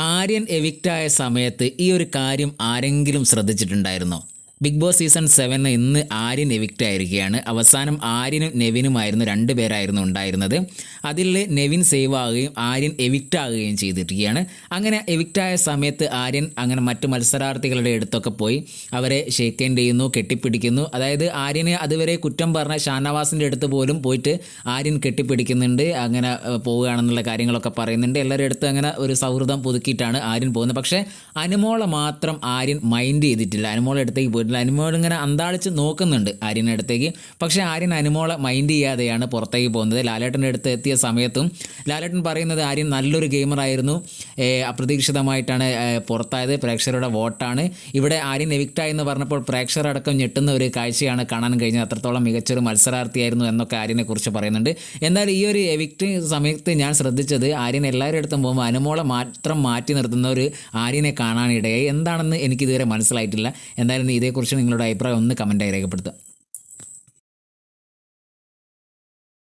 ആര്യൻ എവിക്റ്റായ സമയത്ത് ഈ ഒരു കാര്യം ആരെങ്കിലും ശ്രദ്ധിച്ചിട്ടുണ്ടായിരുന്നോ? ബിഗ് ബോസ് സീസൺ സെവനിൽ ഇന്ന് ആര്യൻ എവിക്റ്റ് ആയിരിക്കുകയാണ്. അവസാനം ആര്യനും നെവിനുമായിരുന്നു രണ്ട് പേരായിരുന്നു ഉണ്ടായിരുന്നത്. അതിൽ നെവിൻ സേവ് ആവുകയും ആര്യൻ എവിക്റ്റ് ആകുകയും ചെയ്തിരിക്കുകയാണ്. അങ്ങനെ എവിക്റ്റ് ആയ സമയത്ത് ആര്യൻ അങ്ങനെ മറ്റു മത്സരാർത്ഥികളുടെ അടുത്തൊക്കെ പോയി അവരെ ഷേക്ക് ചെയ്യുന്നു കെട്ടിപ്പിടിക്കുന്നു. അതായത് ആര്യന് അതുവരെ കുറ്റം പറഞ്ഞ ഷാനവാസിന്റെ അടുത്ത് പോലും പോയിട്ട് ആര്യൻ കെട്ടിപ്പിടിക്കുന്നുണ്ട്. അങ്ങനെ പോവുകയാണെന്നുള്ള കാര്യങ്ങളൊക്കെ പറയുന്നുണ്ട്. എല്ലാവരുടെ അടുത്ത് അങ്ങനെ ഒരു സൗഹൃദം പുതുക്കിയിട്ടാണ് ആര്യൻ പോകുന്നത്. പക്ഷേ അനുമോളെ മാത്രം ആര്യൻ മൈൻഡ് ചെയ്തിട്ടില്ല. അനുമോളെ അടുത്തേക്ക് പോയിട്ടില്ല അനുമോൾ ഇങ്ങനെ അന്താളിച്ച് നോക്കുന്നുണ്ട് ആര്യന്റെ അടുത്തേക്ക്. പക്ഷേ ആര്യൻ അനുമോളെ മൈൻഡ് ചെയ്യാതെയാണ് പുറത്തേക്ക് പോകുന്നത്. ലാലേട്ടന്റെ അടുത്ത് എത്തിയ സമയത്തും ലാലേട്ടൻ പറയുന്നത് ആര്യൻ നല്ലൊരു ഗെയിമറായിരുന്നു അപ്രതീക്ഷിതമായിട്ടാണ് പുറത്തായത്. പ്രേക്ഷകരുടെ വോട്ടാണ്. ഇവിടെ ആര്യൻ എവിക്റ്റായി എന്ന് പറഞ്ഞപ്പോൾ പ്രേക്ഷകരടക്കം ഞെട്ടുന്ന ഒരു കാഴ്ചയാണ് കാണാൻ കഴിഞ്ഞത്. അത്രത്തോളം മികച്ചൊരു മത്സരാർത്ഥിയായിരുന്നു എന്നൊക്കെ ആര്യനെ കുറിച്ച് പറയുന്നുണ്ട്. എന്നാൽ ഈ ഒരു എവിക്റ്റ് സമയത്ത് ഞാൻ ശ്രദ്ധിച്ചത് ആര്യൻ എല്ലാവരുടെ അടുത്തും പോകുമ്പോൾ അനുമോളെ മാത്രം മാറ്റി നിർത്തുന്ന ഒരു ആര്യനെ കാണാനിടയായി. എന്താണെന്ന് എനിക്കിതുവരെ മനസ്സിലായിട്ടില്ല. എന്തായാലും ഇതേക്കുറിച്ച് നിങ്ങളുടെ അഭിപ്രായം ഒന്ന് കമന്റായി രേഖപ്പെടുത്തുക.